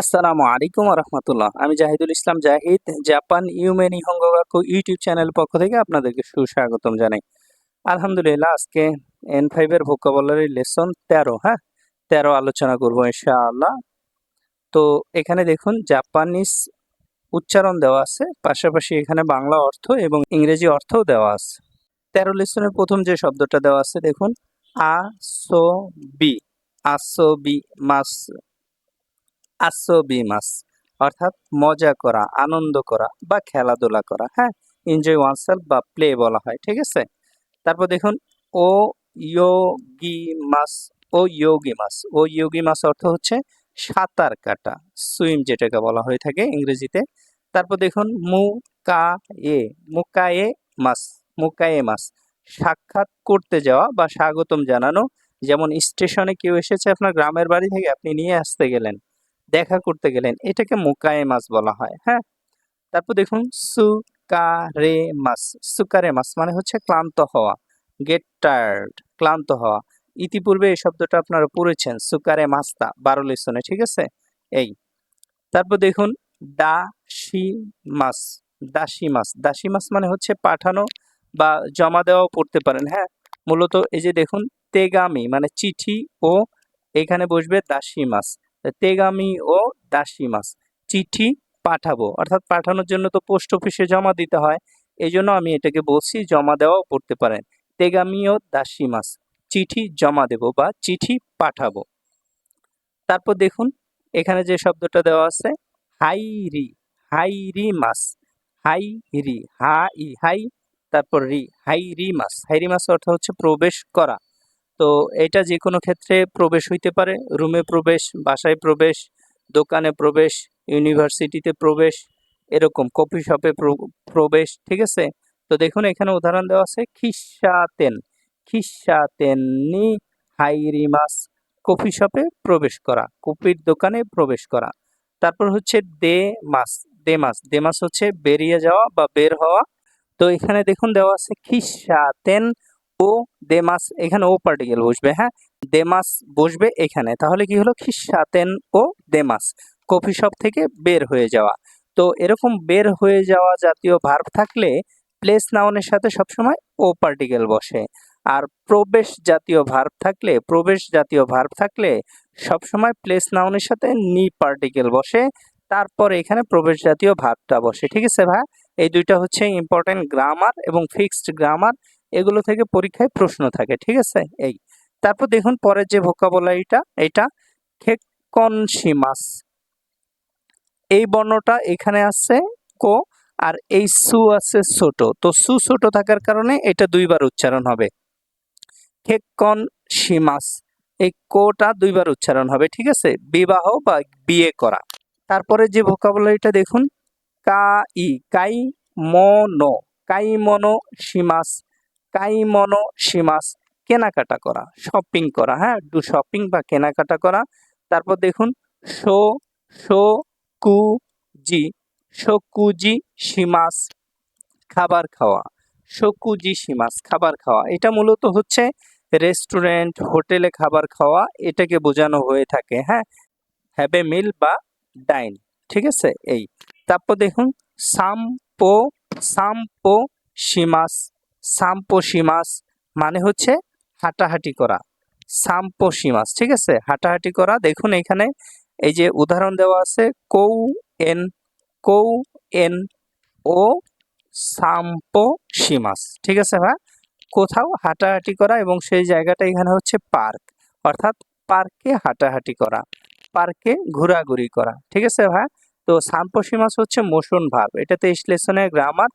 আসসালামু আলাইকুম রহমতুল্লাহ। আমি জাহিদুল ইসলাম জাহিদ, জাপান ইউমেনি হঙ্গগাকু ইউটিউব চ্যানেল পক্ষ থেকে আপনাদেরকে সুস্বাগতম জানাই। আলহামদুলিল্লাহ, আজকে এন ফাইভের ভোকাবলারি লেসন তেরো হ্যাঁ? তেরো আলোচনা করব ইনশাআল্লাহ। তো এখানে দেখুন, জাপানিজ উচ্চারণ দেওয়া আছে, পাশাপাশি এখানে বাংলা অর্থ এবং ইংরেজি অর্থও দেওয়া আছে। তেরো লেসনের প্রথম যে শব্দটা দেওয়া আছে, দেখুন, আ, সো, বি আসো বি, মাস আসবি মাস। অর্থাৎ মজা করা, আনন্দ করা বা খেলাধুলা করা হ্যাঁ? এনজয় ওয়ানসেলফ বা প্লে বলা হয়, ঠিক আছে? তারপর দেখুন, ও ইয়োগি মাস, ও ইয়োগি মাস। ও ইয়োগি মাস অর্থ হচ্ছে সাঁতার কাটা, সুইম যেটাকে বলা হয়ে থাকে ইংরেজিতে। তারপর দেখুন মু কা এ মুকায়ে মাস মুকায়ে মাস। সাক্ষাৎ করতে যাওয়া বা স্বাগতম জানানো। যেমন স্টেশনে কেউ এসেছে আপনার গ্রামের বাড়ি থেকে, আপনি নিয়ে আসতে গেলেন। দেখা করতে গেলেন, এটাকে মুকায়ে মাছ বলা হয় হ্যাঁ? তারপর দেখুন সুকারে মাছ সুকারে মাছ মানে হচ্ছে ক্লান্ত হওয়া গেট টায়ার্ড ক্লান্ত হওয়া। ইতিপূর্বে এই শব্দটা আপনারা পড়েছেন সুকারে মাস্তা বারো লেসনে, ঠিক আছে? এই। তারপর দেখুন দাসি মাছ দাসি মাছ দাসি মাছ মানে হচ্ছে পাঠানো বা জমা দেওয়াও পড়তে পারেন হ্যাঁ? মূলত এই যে দেখুন, তেগামি মানে চিঠি ও এখানে বসবে দাসি মাছ তেগামি ও দাসী মাস চিঠি পাঠাবো। অর্থাৎ পাঠানোর জন্য তো পোস্ট অফিসে জমা দিতে হয়। এই জন্য আমি এটাকে বলছি জমা দেওয়াও পড়তে পারেন। তেগামি ও দাসী মাস চিঠি জমা দেব বা চিঠি পাঠাবো। তারপর দেখুন, এখানে যে শব্দটা দেওয়া আছে, হাইরি হাইরি মাস হাই রি হা ই হাই, তারপর রি, হাইরি মাস। হাইরি মাস অর্থ হচ্ছে প্রবেশ করা। তো এটা যে কোনো ক্ষেত্রে প্রবেশ হইতে পারে। রুমে প্রবেশ, বাসায় প্রবেশ, দোকানে প্রবেশ, ইউনিভার্সিটিতে প্রবেশ, এরকম কফি শপে প্রবেশ, ঠিক আছে? তো দেখুন, এখানে উদাহরণ দেওয়া আছে, খিসাতেন খিসাতেন নি হাইরিমাস কফি শপে প্রবেশ করা, কফির দোকানে প্রবেশ করা। তারপর হচ্ছে দে মাস দে মাস দে মাস হচ্ছে বেরিয়ে যাওয়া বা বের হওয়া। তো এখানে দেখুন দেওয়া আছে, খিসাতেন ও দেমাস এখানে ও পার্টিকেল বসবে হ্যাঁ? দেমাস বসবে এখানে। তাহলে কি হলো? খিসাতেন ও দেমাস কফি শপ থেকে বের হয়ে যাওয়া। তো এরকম বের হয়ে যাওয়া জাতীয় ভার্ব থাকলে প্লেস নাউনের সাথে সবসময় ও পার্টিকেল বসে। আর প্রবেশ জাতীয় ভার্ব থাকলে, প্রবেশ জাতীয় ভার্ব থাকলে সবসময় প্লেস নাউনের সাথে নি পার্টিকেল বসে। তারপর এখানে প্রবেশ জাতীয় ভার্বটা বসে। ঠিক আছে ভাই? এই দুইটা হচ্ছে ইম্পর্টেন্ট গ্রামার এবং ফিক্সড গ্রামার এগুলো থেকে পরীক্ষায় প্রশ্ন থাকে, ঠিক আছে? এই, তারপর দেখুন পরের যে ভোকাবলারিটা এটা খেকনসিমাস এই বর্ণটা এখানে আছে কো, আর এই সু আছে ছোট। তো সু ছোট থাকার কারণে এটা দুইবার উচ্চারণ হবে। খেকন সীমাস এই কোটা দুইবার উচ্চারণ হবে, ঠিক আছে? বিবাহ বা বিয়ে করা। তারপরে যে ভোকাবলারিটা দেখুন কা ই কাই মনো কাই মনো সীমাস কাইমনো সীমাস কেনাকাটা করা শপিং করা হ্যাঁ ডু শপিং বা কেনাকাটা করা। তারপর দেখুন, শো শো কু জি শকুজি সীমাস খাবার খাওয়া শকুজি সীমাস খাবার খাওয়া। এটা মূলত হচ্ছে রেস্টুরেন্ট হোটেলে খাবার খাওয়া, এটাকে বোঝানো হয়ে থাকে হ্যাঁ হ্যাভ এ মিল বা ডাইন ঠিক আছে? এই। তারপর দেখুন, সাম্পো সাম্পো সীমাস সাম্পোসিমাস মানে হচ্ছে হাঁটাহাঁটি করা। সাম্পোসিমাস ঠিক আছে? হাঁটাহাঁটি করা। দেখুন এখানে এই যে উদাহরণ দেওয়া আছে, কৌ এন কৌ এন ও সাম্পোসিমাস ঠিক আছে ভাই? কোথাও হাঁটাহাঁটি করা এবং সেই জায়গাটা এখানে হচ্ছে পার্ক, অর্থাৎ পার্কে হাঁটাহাঁটি করা, পার্কে ঘোরাঘুরি করা, ঠিক আছে ভাই? তো সাম্পোসিমাস হচ্ছে মোশন ভাব, এটাতে লেসনের গ্রামার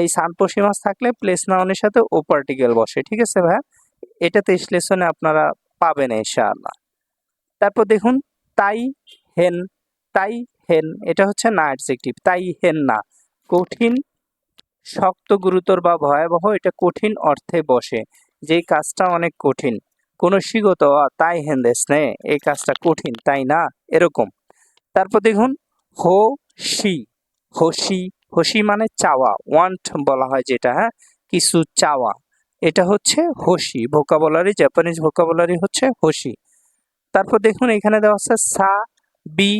এই সানপোষী মাছ থাকলে প্লেস নাউনের সাথে ও পার্টিকেল বসে, ঠিক আছে ভাইয়া? এটাতে বিশ্লেষণে আপনারা পাবেন ইনশাআল্লাহ। তারপর দেখুন, তাই হেন তাই হেন, এটা হচ্ছে না অ্যাডজেক্টিভ তাই হেন না। কঠিন, শক্ত, গুরুতর বা ভয়াবহ, এটা কঠিন অর্থে বসে। যেই কাজটা অনেক কঠিন, কোনো শিগত তাই হেন দেশ নে, এই কাজটা কঠিন, তাই না? এরকম। তারপর দেখুন, হো, শি হসি হসি মানে চাওয়া ওয়ান্ট বলা হয় যেটা হ্যাঁ? কিছু চাওয়া। এটা হচ্ছে হসি ভোকাবলারি জাপানিজ ভোকাবলারি হচ্ছে হসি। তারপর দেখুন এখানে দেওয়া আছে সা বি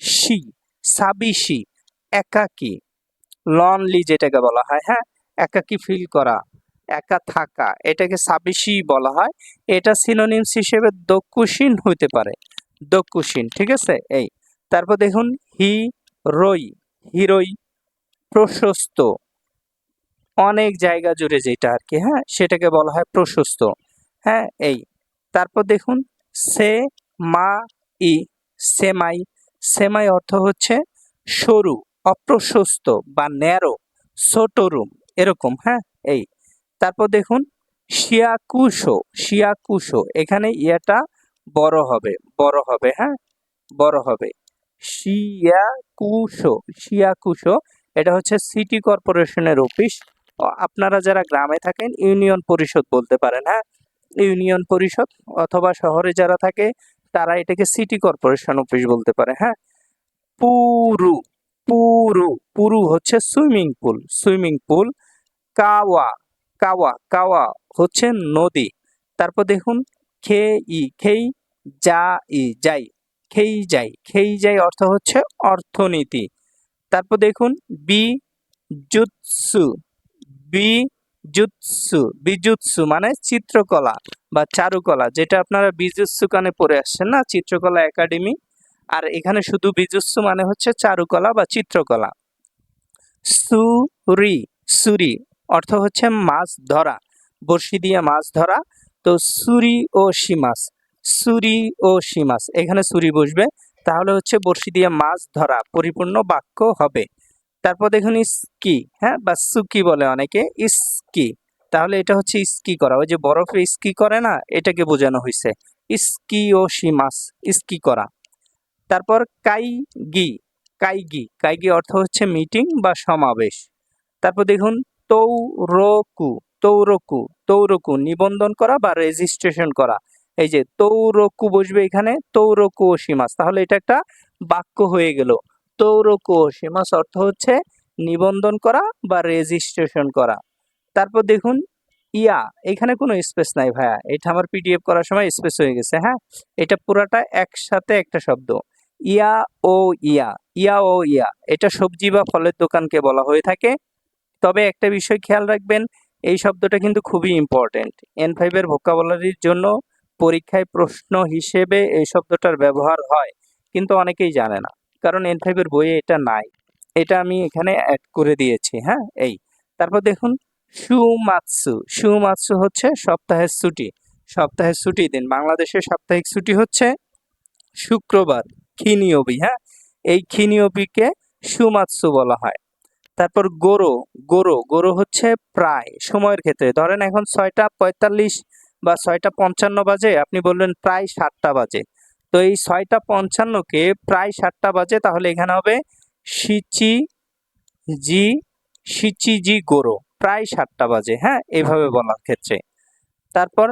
শি সাবিশি, একাকী। লনলি যেটাকে বলা হয় হ্যাঁ? একাকী ফিল করা, একা থাকা, এটাকে সাবিশি বলা হয়। এটা সিনোনিমস হিসেবে দক্ষুসীন হইতে পারে। দক্ষুসীন, ঠিক আছে? এই। তারপর দেখুন হি রই হিরোই প্রশস্ত। অনেক জায়গা জুড়ে যেটা আর কি হ্যাঁ? সেটাকে বলা হয় প্রশস্ত। হ্যাঁ এই। তারপর দেখুন, সে মা ই সেমাই সেমাই অর্থ হচ্ছে সরু, অপ্রশস্ত বা ন্যারো, ছোট রুম, এরকম হ্যাঁ? এই। তারপর দেখুন, শিয়াকুশো শিয়াকুশো, এখানে ইয়াটা বড় হবে বড় হবে হ্যাঁ? বড় হবে। শিয়াকুশো শিয়াকুশো এটা হচ্ছে সিটি কর্পোরেশনের অফিস। আপনারা যারা গ্রামে থাকেন, ইউনিয়ন পরিষদ বলতে পারেন হ্যাঁ? ইউনিয়ন পরিষদ অথবা শহরে যারা থাকে, তারা এটাকে সিটি কর্পোরেশন অফিস বলতে পারে হ্যাঁ? পুরু পুরু পুরু হচ্ছে সুইমিং পুল সুইমিং পুল, কাওয়া কাওয়া কাওয়া হচ্ছে নদী। তারপর দেখুন, খে ই খেই যা ই, যাই খেই যাই খেই যাই অর্থ হচ্ছে অর্থনীতি। তারপর দেখুন বি জুৎসু বি জুৎসু বিজুৎসু মানে চিত্রকলা বা চারুকলা, যেটা আপনারা বিজুৎসু কানে পড়ে আসছেন না? চিত্রকলা একাডেমি। আর এখানে শুধু বিজুৎসু মানে হচ্ছে চারুকলা বা চিত্রকলা। সুরি সুরি অর্থ হচ্ছে মাছ ধরা, বড়শি দিয়ে মাছ ধরা। তো সুরি ও শিমাস সুরি ও শিমাস এখানে সুরি বসবে। তাহলে হচ্ছে বড়শি দিয়ে মাছ ধরা পরিপূর্ণ বাক্য হবে। তারপর দেখুন স্কি হ্যাঁ? বা সুকি বলে অনেকে স্কি তাহলে এটা হচ্ছে স্কি করা। ওই যে বরফে স্কি করে না, এটাকে বোঝানো হয়েছে স্কি ও শিমাস স্কি করা। তারপর কাইগি কাইগি। কাইগি অর্থ হচ্ছে মিটিং বা সমাবেশ। তারপর দেখুন তৌরকু তৌরকু তৌরকু, নিবন্ধন করা বা রেজিস্ট্রেশন করা। এই যে তৌরকু বসবে এখানে, তৌরকু সীমাস। তাহলে এটা একটা বাক্য হয়ে গেল। তৌরকু সীমাস অর্থ হচ্ছে নিবন্ধন করা বা রেজিস্ট্রেশন করা। তারপর দেখুন, ইয়া, এখানে কোনো স্পেস নাই ভাইয়া। এটা আমার পিডিএফ করার সময় স্পেস হয়ে গেছে হ্যাঁ? এটা পুরাটা একসাথে একটা শব্দ। ইয়া ও ইয়া ইয়া ও ইয়া, এটা সবজি বা ফলের দোকানকে বলা হয়ে থাকে। তবে একটা বিষয় খেয়াল রাখবেন, এই শব্দটা কিন্তু খুবই ইম্পর্টেন্ট এন ফাইভের ভোকাবুলারির জন্য পরীক্ষায় প্রশ্ন হিসেবে এই শব্দটার ব্যবহার হয়, কিন্তু অনেকেই জানে না। কারণ এন ফাইভের বইয়ে এটা নাই। এটা আমি এখানে অ্যাড করে দিয়েছি হ্যাঁ? এই। তারপর দেখুন সুমাৎসু সুমাৎসু হচ্ছে সপ্তাহের ছুটি। সপ্তাহের ছুটি দিন। বাংলাদেশের সাপ্তাহিক ছুটি হচ্ছে শুক্রবার খিনিয়বি হ্যাঁ? এই খিনিয়বিকে সুমাৎসু বলা হয়। তারপর গোরো গোরো। গোরো হচ্ছে প্রায়, সময়ের ক্ষেত্রে। ধরেন এখন ছয়টা পঁয়তাল্লিশ বা ছয়টা পঞ্চান্ন বাজে, আপনি বললেন প্রায় সাতটা বাজে। তো এই ছয়টা পঞ্চান্নকে প্রায় সাতটা বাজে, তাহলে এখানে হবে সিচি জি সিচি জি গোরো, প্রায় সাতটা বাজে হ্যাঁ? এইভাবে বলার ক্ষেত্রে। তারপর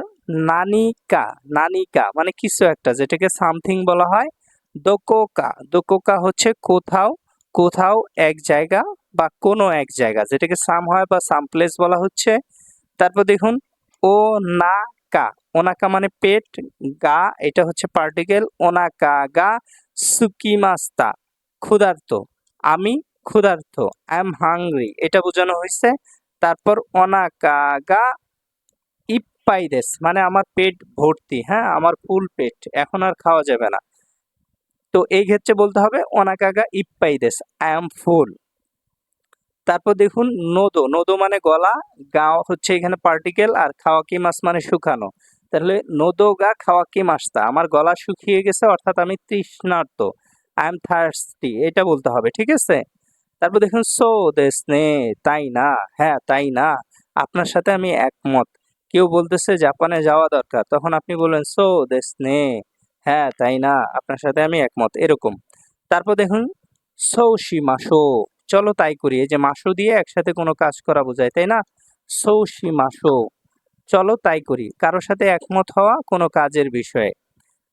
নানিকা নানিকা মানে কিছু একটা, যেটাকে সামথিং বলা হয়, দোকোকা। দোকোকা হচ্ছে কোথাও কোথাও এক জায়গা বা কোনো এক জায়গা, যেটাকে সাম হয় বা সাম প্লেস বলা হচ্ছে। তারপর দেখুন, ও না কা, ওনাকা মানে পেট, গা, এটা হচ্ছে পার্টিকেল ওনাকা গা, সুকিমাস্তা, ক্ষুধার্ত। আমি ক্ষুধার্ত আই এম হাংরি এটা বোঝানো হয়েছে। তারপর অনাকা গা, ইপ্পাইদেস মানে আমার পেট ভর্তি হ্যাঁ আমার ফুল পেট, এখন আর খাওয়া যাবে না। তো এই ক্ষেত্রে বলতে হবে অনাকাগা ইপ্পাইদেস আই এম ফুল তারপর দেখুন নোদো। নোদো মানে গলা গা হচ্ছে এখানে পার্টিকেল আর খাওয়াকি মাছ মানে শুকানো। তাহলে নোদো গা খাওয়াকি মাছটা আমার গলা শুকিয়ে গেছে, অর্থাৎ আমি তৃষ্ণার্ত। আই এম থার্সটি এটা বলতে হবে, ঠিক আছে? তারপর দেখুন সো দেশ নে তাই না? হ্যাঁ তাই না? আপনার সাথে আমি একমত। কেউ বলতেছে জাপানে যাওয়া দরকার, তখন আপনি বললেন সো দেশ নে হ্যাঁ তাই না? আপনার সাথে আমি একমত, এরকম। তারপর দেখুন সৌসি মাসো চলো তাই করি। এই যে মাসো দিয়ে একসাথে কোনো কাজ করা বোঝায়, তাই না? সৌসি মাসো। চলো তাই করি। কারোর সাথে একমত হওয়া কোনো কাজের বিষয়ে।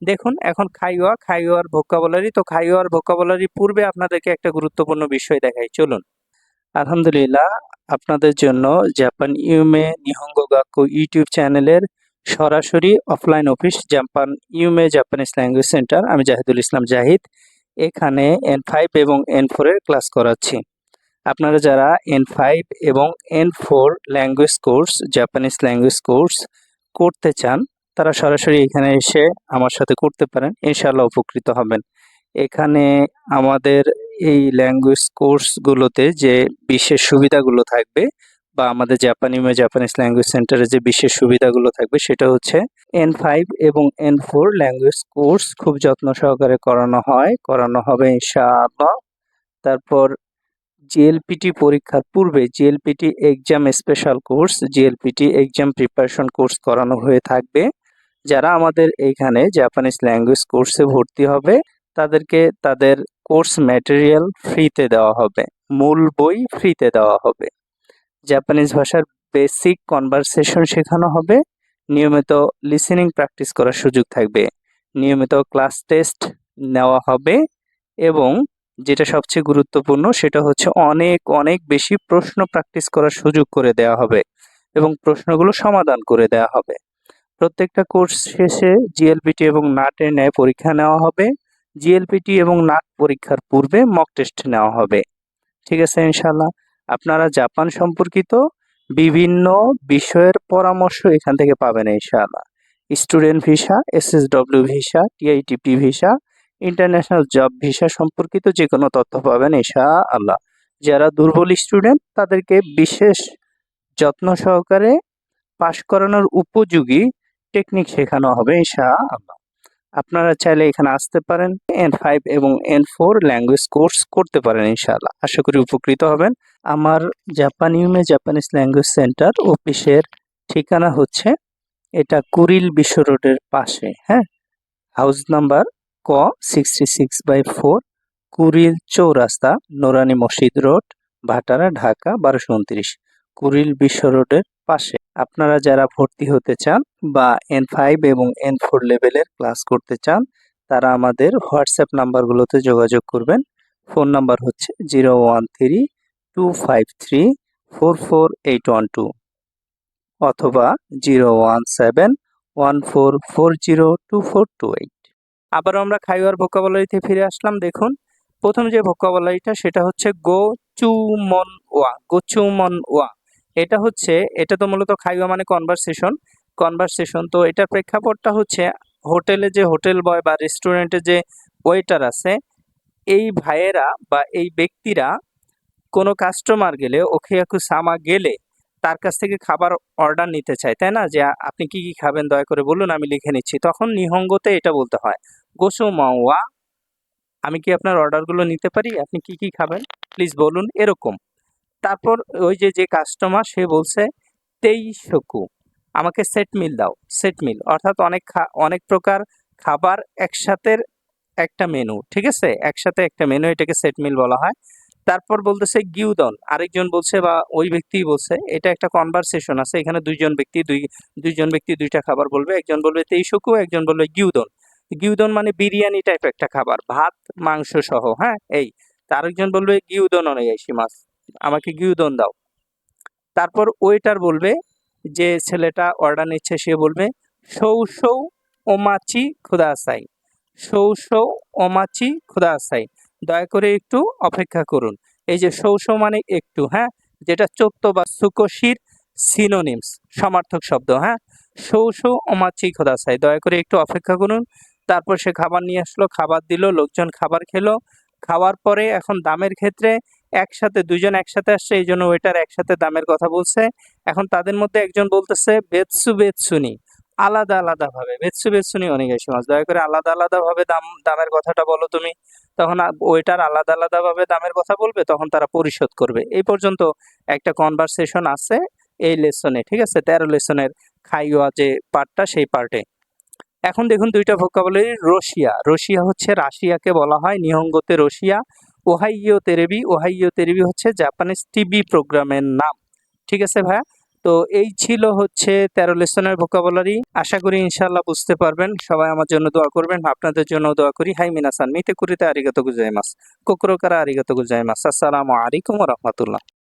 দেখুন, এখন খাইওয়া, খাইওয়ার ভোকাবুলারি তো খাইওয়ার ভোকাবুলারি পূর্বে আপনাদেরকে একটা গুরুত্বপূর্ণ বিষয় দেখাই। চলুন। আলহামদুলিল্লাহ, আপনাদের জন্য জাপান ইউমে নিহঙ্গ গাক্কু ইউটিউব চ্যানেলের সরাসরি offline office Japan ইউমে Japanese language centre আমি জাহিদুল ইসলাম জাহিদ। এখানে এন ফাইভ এবং এন ফোরের ক্লাস করাচ্ছি। আপনারা যারা এন ফাইভ এবং N four language course Japanese language course করতে চান, তারা সরাসরি এখানে এসে আমার সাথে করতে পারেন, ইনশাআল্লাহ উপকৃত হবেন। এখানে আমাদের এই ল্যাঙ্গুয়েজ কোর্সগুলোতে যে বিশেষ সুবিধাগুলো থাকবে বা আমাদের জাপানি মে জাপানিজ ল্যাঙ্গুয়েজ সেন্টারে যে বিশেষ সুবিধাগুলো থাকবে সেটা হচ্ছে এন ফাইভ এবং এন ফোর ল্যাঙ্গুয়েজ কোর্স খুব যত্ন সহকারে করানো হয়, করানো হবে ইনশাআল্লাহ। তারপর জিএলপিটি পরীক্ষার পূর্বে JLPT exam special course JLPT exam preparation course করানো হয়ে থাকবে। যারা আমাদের এইখানে জাপানিজ ল্যাঙ্গুয়েজ কোর্সে ভর্তি হবে, তাদেরকে তাদের কোর্স ম্যাটেরিয়াল ফ্রিতে দেওয়া হবে, মূল বই ফ্রিতে দেওয়া হবে। জাপানিজ ভাষার বেসিক কনভারসেশন শেখানো হবে। নিয়মিত লিসেনিং প্র্যাকটিস করার সুযোগ থাকবে। নিয়মিত ক্লাস টেস্ট নেওয়া হবে এবং যেটা সবচেয়ে গুরুত্বপূর্ণ সেটা হচ্ছে অনেক অনেক বেশি প্রশ্ন প্র্যাকটিস করার সুযোগ করে দেওয়া হবে এবং প্রশ্নগুলো সমাধান করে দেওয়া হবে। প্রত্যেকটা কোর্স শেষে জিএলপিটি এবং নাটের ন্যায় পরীক্ষা নেওয়া হবে। জিএলপিটি এবং নাট পরীক্ষার পূর্বে মক টেস্ট নেওয়া হবে। ঠিক আছে ইনশাল্লাহ আপনারা জাপান সম্পর্কিত বিভিন্ন বিষয়ের পরামর্শ এখান থেকে পাবেন ইনশাআল্লাহ। Student visa, SSW visa, TITP visa, international job visa সম্পর্কিত যে কোনো তথ্য পাবেন ইনশা আল্লাহ যারা দুর্বল স্টুডেন্ট, তাদেরকে বিশেষ যত্ন সহকারে পাশ করানোর উপযোগী টেকনিক শেখানো হবে ইনশা আল্লাহ আপনারা চাইলে এখানে আসতে পারেন। এন ফাইভ এবং এন ফোর ল্যাঙ্গুয়েজ কোর্স করতে পারেন ইনশাআল্লাহ। আশা করি উপকৃত হবেন। আমার জাপানিউমে জাপানিজ ল্যাঙ্গুয়েজ সেন্টার অফিসের ঠিকানা হচ্ছে এটা কুরিল বিশ্ব রোডের পাশে হ্যাঁ? হাউস নাম্বার ক sixty six by four Kuril চৌরাস্তা, নোরানি মসজিদ রোড, ভাটারা, ঢাকা, বারোশো উনত্রিশ। কুরিল বিশ্ব রোডের পাশে। আপনারা যারা ভর্তি হতে চান বা এন ফাইভ এবং এন ফোর লেভেলের ক্লাস করতে চান, তারা আমাদের হোয়াটসঅ্যাপ নাম্বারগুলোতে যোগাযোগ করবেন। ফোন নাম্বার হচ্ছে zero one three two five three four four eight one two অথবা zero one seven one four four zero two four two eight আবারও আমরা খাইওয়ার ভোকাবলারিতে ফিরে আসলাম, দেখুন। প্রথম যে ভোকাবলারিটা সেটা হচ্ছে গো চু মন ওয়া গো চু মন ওয়া এটা হচ্ছে, এটা তো মূলত খাইওয়া মানে কনভারসেশন কনভারসেশন তো এটার প্রেক্ষাপটটা হচ্ছে হোটেলে যে হোটেল বয় বা রেস্টুরেন্টে যে ওয়েটার আছে, এই ভাইয়েরা বা এই ব্যক্তিরা কোনো কাস্টমার গেলে ওখেয়াকু সামা গেলে তার কাছ থেকে খাবার অর্ডার নিতে চায়, তাই না? যে আপনি কি কি খাবেন, দয়া করে বলুন, আমি লিখে নিচ্ছি। তখন নিহঙ্গতে এটা বলতে হয়, গোসো মাওয়া, আমি কি আপনার অর্ডারগুলো নিতে পারি? আপনি কি কি খাবেন? প্লিজ বলুন, এরকম। তারপর ওই যে যে কাস্টমার সে বলছে তেইশকু আমাকে সেট মিল দাও সেট মিল অর্থাৎ অনেক অনেক প্রকার খাবার একসাথে একটা মেনু ঠিক আছে? একসাথে একটা মেনু এটাকে সেট মিল বলা হয়। তারপর বলতেছে গিউদন আরেকজন বলছে বা ওই ব্যক্তি বলছে, এটা একটা কনভারসেশন আছে, এখানে দুইজন ব্যক্তি, দুই, দুইজন ব্যক্তি দুইটা খাবার বলবে, একজন বলবে তেইশকু, একজন বলবে গিউদন গিউদন মানে বিরিয়ানি টাইপ একটা খাবার, ভাত, মাংস সহ হ্যাঁ? এই, তা আরেকজন বলবে গিউদন অনেক মাছ আমাকে গিউদন দাও। তারপর ওয়েটার বলবে যে ছেলেটা অর্ডার নিচ্ছে, সে বলবে সৌ সৌ ওমাচি খুদা আসাই সৌ সৌ খুদা আসাই দয়া করে একটু অপেক্ষা করুন। এই যে সৌ সৌ মানে একটু হ্যাঁ? যেটা চোক্ত বা সুকশির সিনোনিমস সমার্থক শব্দ হ্যাঁ? সৌ সৌ খোদা আসাই দয়া করে একটু অপেক্ষা করুন। তারপর সে খাবার নিয়ে আসলো, খাবার দিল, লোকজন খাবার খেলো। খাওয়ার পরে এখন দামের ক্ষেত্রে একসাথে দুজন একসাথে আসছে, এই জন্য ওয়েটার একসাথে দামের কথা বলছে। এখন তাদের মধ্যে একজন বলতেছে, বেতসু বেতসুনি। আলাদা আলাদা ভাবে বেতসু বেতসুনি অনেক এসে মাছ। দয়া করে আলাদা আলাদা ভাবে দাম, দামের কথাটা বলো তুমি। তখন ওয়েটার আলাদা আলাদা ভাবে দামের কথা বলবে, তখন তারা পরিশোধ করবে। এই পর্যন্ত একটা কনভারসেশন আছে এই লেসনে ঠিক আছে? তেরো লেসনের খাইওয়া যে পার্টটা সেই পার্টে এখন দেখুন দুইটা ভোকাবলারি রশিয়া। রশিয়া হচ্ছে রাশিয়াকে বলা হয়, নিহঙ্গতে রশিয়া। ওহাইও তেরেবি ওহাইও তেরেবি হচ্ছে জাপানিজ টিভি প্রোগ্রামের নাম। ঠিক আছে ভাইয়া? তো এই ছিল হচ্ছে তেরো লেসনের ভোকাবলারি আশা করি ইনশাল্লাহ বুঝতে পারবেন। সবাই আমার জন্য দোয়া করবেন। আপনাদের জন্য দোয়া করি। হাই মিনাসান, মিতে কুরিতে আরিগত গুজাইমাস কোকরোকারা আরিগত গুজাইমাস আসসালামু আলাইকুম রহমতুল্লাহ।